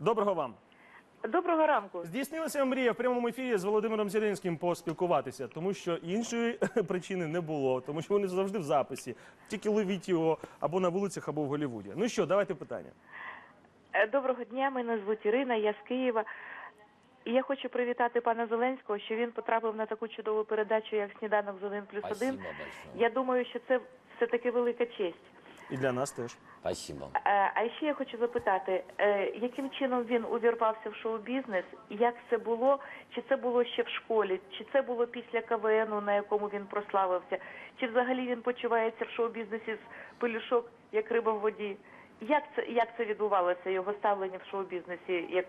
Доброго вам. Доброго ранку. Здійснилася мрія в прямому ефірі з Володимиром Зеленським поспілкуватися, тому що іншої причини не було, тому що вони завжди в записі. Тільки ловіть його або на вулицях, або в Голлівуді. Ну що, давайте питання. Е, Доброго дня. Мене звуть Ірина, я з Києва. І я хочу привітати пана Зеленського, що він потрапив на таку чудову передачу, як сніданок з 1 плюс 1. Я думаю, що це все таки велика честь. І для нас теж. Спасибо. Е, А ще я хочу запитати, е, яким чином він увірвався в шоу-бізнес, як це було, чи це було ще в школі, чи це було після КВНу, на якому він прославився, чи взагалі він почувається в шоу-бізнесі з пелюшок, як риба в воді? Як це як це відбувалося його ставлення в шоу-бізнесі, як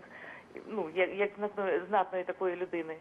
ну як, як знатної, знатної такої людини?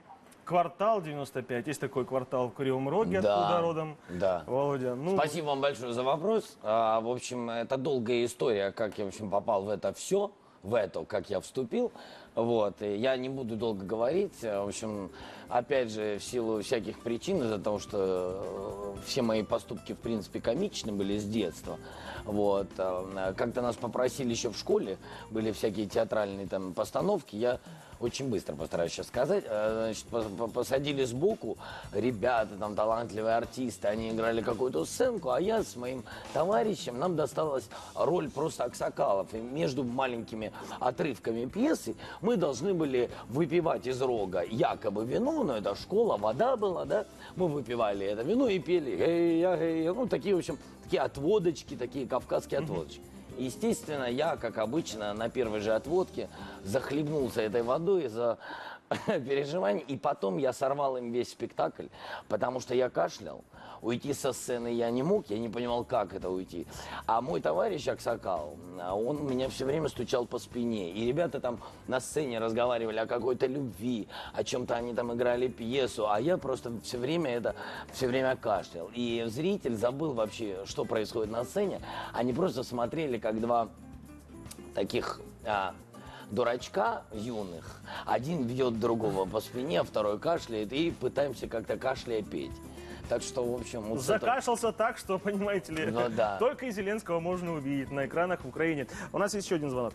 Квартал 95. Есть такой квартал в Кривом Роге, Да, откуда родом да. Володя. Ну, Спасибо вам большое за вопрос. А, в общем, это долгая история, как я в общем, попал в это все, в это, как я вступил. Вот. И я не буду долго говорить. В общем, опять же, в силу всяких причин, из-за того, что э, все мои поступки, в принципе, комичны были с детства. Вот. А, Как-то нас попросили еще в школе, были всякие театральные там постановки. Я очень быстро постараюсь сейчас сказать. Э, Значит, по- по- посадили сбоку ребята, там талантливые артисты, они играли какую-то сценку, а я с моим товарищем, нам досталась роль просто аксакалов. И между маленькими отрывками пьесы мы должны были выпивать из рога якобы вино, но это школа, вода была, да, мы выпивали это вино и пели, «Гей, я, я». ну, такие, в общем, такие отводочки, такие кавказские отводочки. Естественно, я, как обычно, на первой же отводке захлебнулся этой водой из-за переживаний. И потом я сорвал им весь спектакль, потому что я кашлял. Уйти со сцены я не мог, я не понимал, как это уйти. А мой товарищ Аксакал, он меня все время стучал по спине. И ребята там на сцене разговаривали о какой-то любви, о чем-то они там играли пьесу, а я просто все время это, все время кашлял. И зритель забыл вообще, что происходит на сцене. Они просто смотрели, как два таких а, дурачка юных. Один бьет другого по спине, а второй кашляет, и пытаемся как-то кашляя петь. Так что, в общем, вот закашлялся так, что, понимаете ли, Ну да. только и Зеленского можно увидеть на экранах в Украине. У нас есть еще один звонок.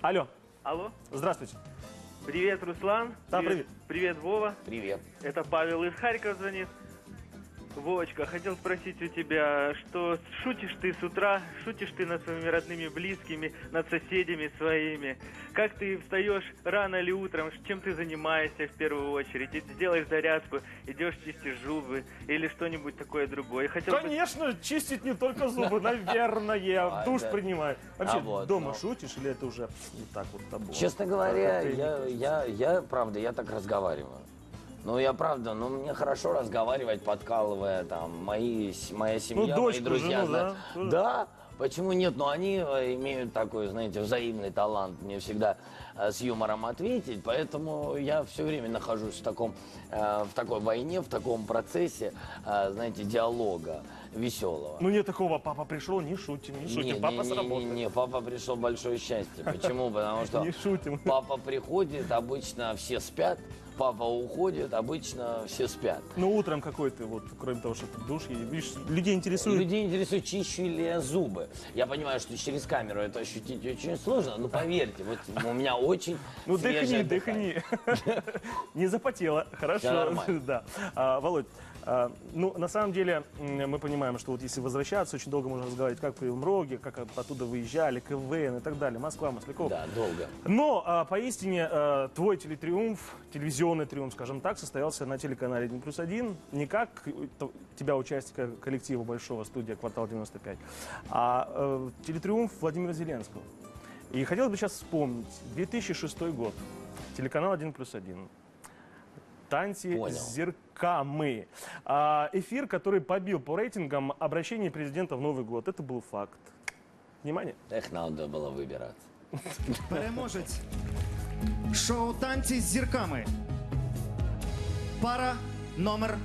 Алло, Алло, здравствуйте. привет, Руслан. Да, привет. Привет, Вова. Привет. Это Павел из Харькова звонит. Вовочка, хотел спросить у тебя, что шутишь ты с утра, шутишь ты над своими родными, близкими, над соседями своими? Как ты встаешь рано или утром, чем ты занимаешься в первую очередь? И Сделаешь зарядку, идешь чистишь зубы или что-нибудь такое другое? Хотел бы- Конечно, чистить не только зубы, наверное, А, душ. Вообще, А вот, дома ну. шутишь или это уже не так вот табу? Честно говоря, я, правда, я так разговариваю. Ну, я правда, ну, мне хорошо разговаривать, подкалывая, там, мои, с- моя семья, мои Ну, дочку, друзья. жену, знают. да? Тоже. Да, почему нет? Но они э, имеют такой, знаете, взаимный талант мне всегда э, с юмором ответить, поэтому я все время нахожусь в таком, э, в такой войне, в таком процессе, э, знаете, диалога веселого. Ну нет такого, папа пришел, не шутим, не шутим, Не, папа не, с не, работы. не, не, папа пришел большое счастье. Почему? Потому что Не шутим. папа приходит, обычно все спят, папа уходит, обычно все спят. Ну утром какой ты, вот, кроме того, что ты в душ, видишь, людей интересует. Людей интересует, чищу ли я зубы. Я понимаю, что через камеру это ощутить очень сложно, но поверьте, вот у меня очень Ну свежее дыхни, дыхание. дыхни. Не запотело, хорошо. Всё нормально. Да. А, Володь, ну на самом деле мы понимаем, что вот если возвращаться, очень долго можно разговаривать, как при Мроге, как оттуда выезжали, КВН и так далее, Москва, Масляков. Да, долго. Но а, поистине а, твой телетриумф, телевизионный триумф, скажем так, состоялся на телеканале 1 плюс 1, не как э, тебя, участника коллектива большого студия «Квартал 95», а э, телетриумф Владимира Зеленского. И хотелось бы сейчас вспомнить 2006 год, телеканал 1 плюс 1. Танцы Понял. с зерками. А, эфир, который побил по рейтингам обращение президента в Новый год. Это был факт. Внимание. Эх, надо было выбираться. Переможець шоу танці з зірками. Пара номер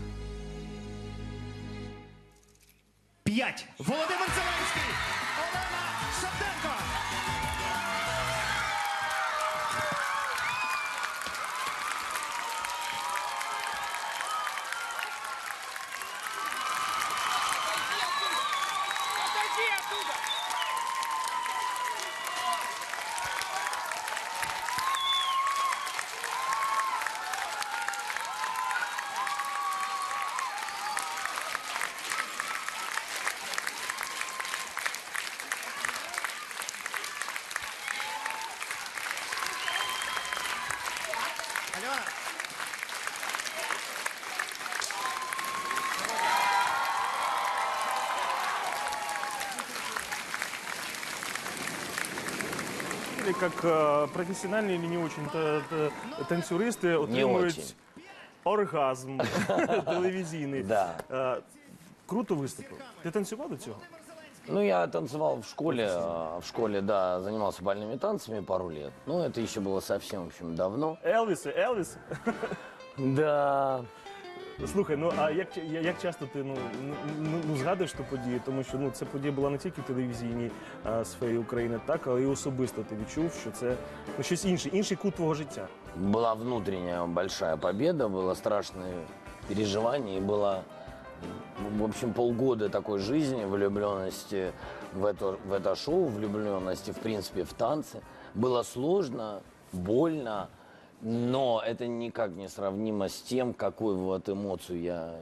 5. Володимир Зеленський. Олена Шевченко. Или как э, профессиональные или не очень та- та- танцюристи очень. отримують оргазм телевізійний. Да. Е, Круто виступив. Ти танцював до цього? Ну, я танцевал в школе, а, в школе, да, занимался бальными танцами пару лет. Ну, это еще было совсем, в общем, давно. Елвіс, Елвіс. Да, Слухай, ну а як, ча- як часто ти ну, ну, ну, ну, згадуєш ту подію? Тому що ну, ця подія була не тільки в телевізійній а, сфері України, так, але і особисто ти відчув, що це ну, щось інше, інший кут твого життя. была внутренняя большая победа, было страшное переживание, и было, м, в общем, полгода такой жизни, влюбленности в это, в это шоу, влюбленности, в принципе, в танцы. Было сложно, больно, но это никак не сравнимо с тем, какую вот эмоцию я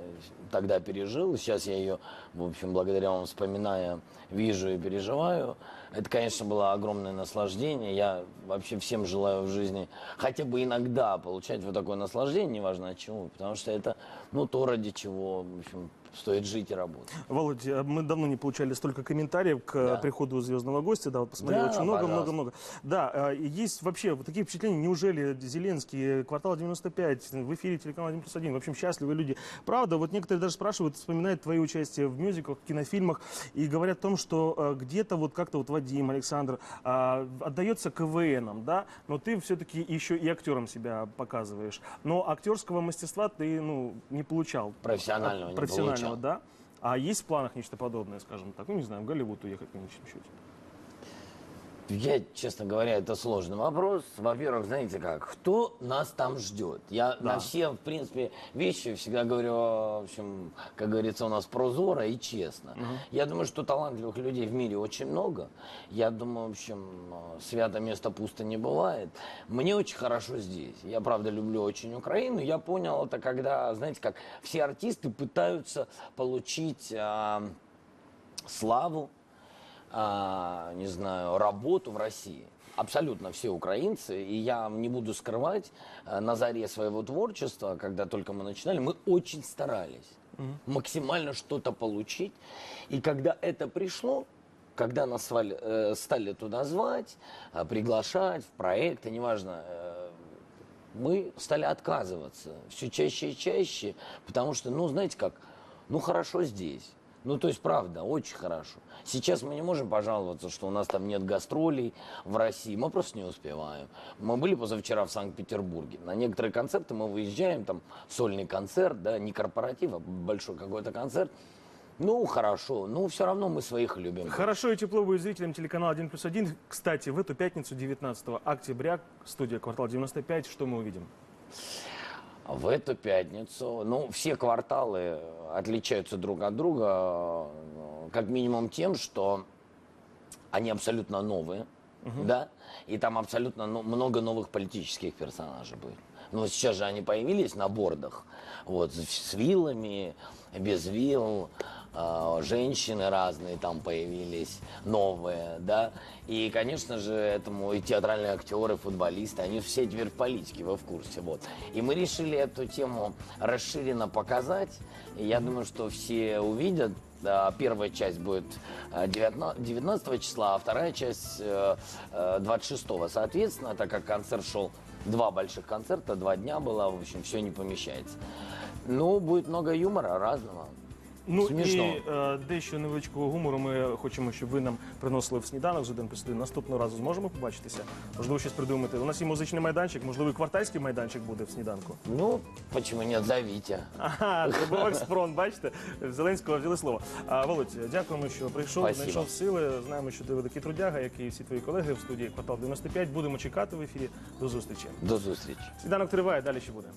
тогда пережил. Сейчас я ее, в общем, благодаря вам вспоминая, вижу и переживаю. Это, конечно, было огромное наслаждение. Я вообще всем желаю в жизни хотя бы иногда получать вот такое наслаждение, неважно от чего, потому что это, ну, то, ради чего, в общем, стоит жить и работать. Володь, а мы давно не получали столько комментариев к Да. э, приходу звездного гостя. Да, вот посмотрели Да, очень много, пожалуйста. много, много. Да, и есть вообще вот такие впечатления. Неужели Зеленский, квартал 95, в эфире телеканала 1 плюс 1, в общем, счастливые люди. Правда, вот некоторые даже спрашивают, вспоминают твои участия в мюзиклах, в кинофильмах и говорят о том, что э, где-то вот как-то вот Вадим, Александр а, отдается КВНом, да, но ты все-таки еще и актером себя показываешь. Но актерского мастерства ты, ну, не получал. Профессионального не получал. да. А есть в планах нечто подобное, скажем так? Ну, не знаю, в Голливуд уехать в конечном счете. Я, честно говоря, это сложный вопрос. Во-первых, знаете как, кто нас там ждет? Я Да. на все, в принципе, вещи всегда говорю, в общем, как говорится у нас, прозоро и честно. Я думаю, что талантливых людей в мире очень много. Я думаю, в общем, э, свято место пусто не бывает. Мне очень хорошо здесь. Я, правда, люблю очень Украину. Я понял это, когда, знаете, как все артисты пытаются получить а, славу, а, не знаю, работу в России. Абсолютно все украинцы, и я не буду скрывать, э, на заре своего творчества, когда только мы начинали, мы очень старались максимально что-то получить. И когда это пришло, когда нас свали- э, стали туда звать, э, приглашать в проекты, неважно, э, мы стали отказываться все чаще и чаще, потому что, ну, знаете как, ну, хорошо здесь. Ну, то есть, правда, очень хорошо. Сейчас мы не можем пожаловаться, что у нас там нет гастролей в России. Мы просто не успеваем. Мы были позавчера в Санкт-Петербурге. На некоторые концерты мы выезжаем, там сольный концерт, да, не корпоратив, а большой какой-то концерт. Ну, хорошо, но все равно мы своих любим. Хорошо и тепло будет зрителям телеканала 1 плюс 1. Кстати, в эту пятницу, 19 октября, студия «Квартал 95», что мы увидим? В эту пятницу, ну, все кварталы отличаются друг от друга, э, как минимум тем, что они абсолютно новые, да, и там абсолютно но- много новых политических персонажей будет. Ну, сейчас же они появились на бордах, вот, с, виллами, без вилл, э, женщины разные там появились, новые, да, и, конечно же, этому и театральные актеры, футболисты, они все теперь в политике, вы в курсе, вот. И мы решили эту тему расширенно показать, и я думаю, что все увидят, Первая часть будет э, 19 19 числа, а вторая часть э, э, 26. Соответственно, так как концерт шел два больших концерта, два дня было, в общем, все не помещается. Ну, будет много юмора разного. Ну Смішно. і е, дещо невеличкого гумору ми хочемо, щоб ви нам приносили в сніданок з один плюс один. Наступного разу зможемо побачитися. Можливо, щось придумати. У нас є музичний майданчик, можливо, і квартальський майданчик буде в сніданку. Ну, почему нет, зовите. Ага, це був експрон, бачите? В Зеленського взяли слово. А, Володь, дякуємо, що прийшов, Спасибо. знайшов сили. Знаємо, що ти великий трудяга, як і всі твої колеги в студії «Квартал 95». Будемо чекати в ефірі. До зустрічі. До зустрічі. Сніданок триває, далі ще буде.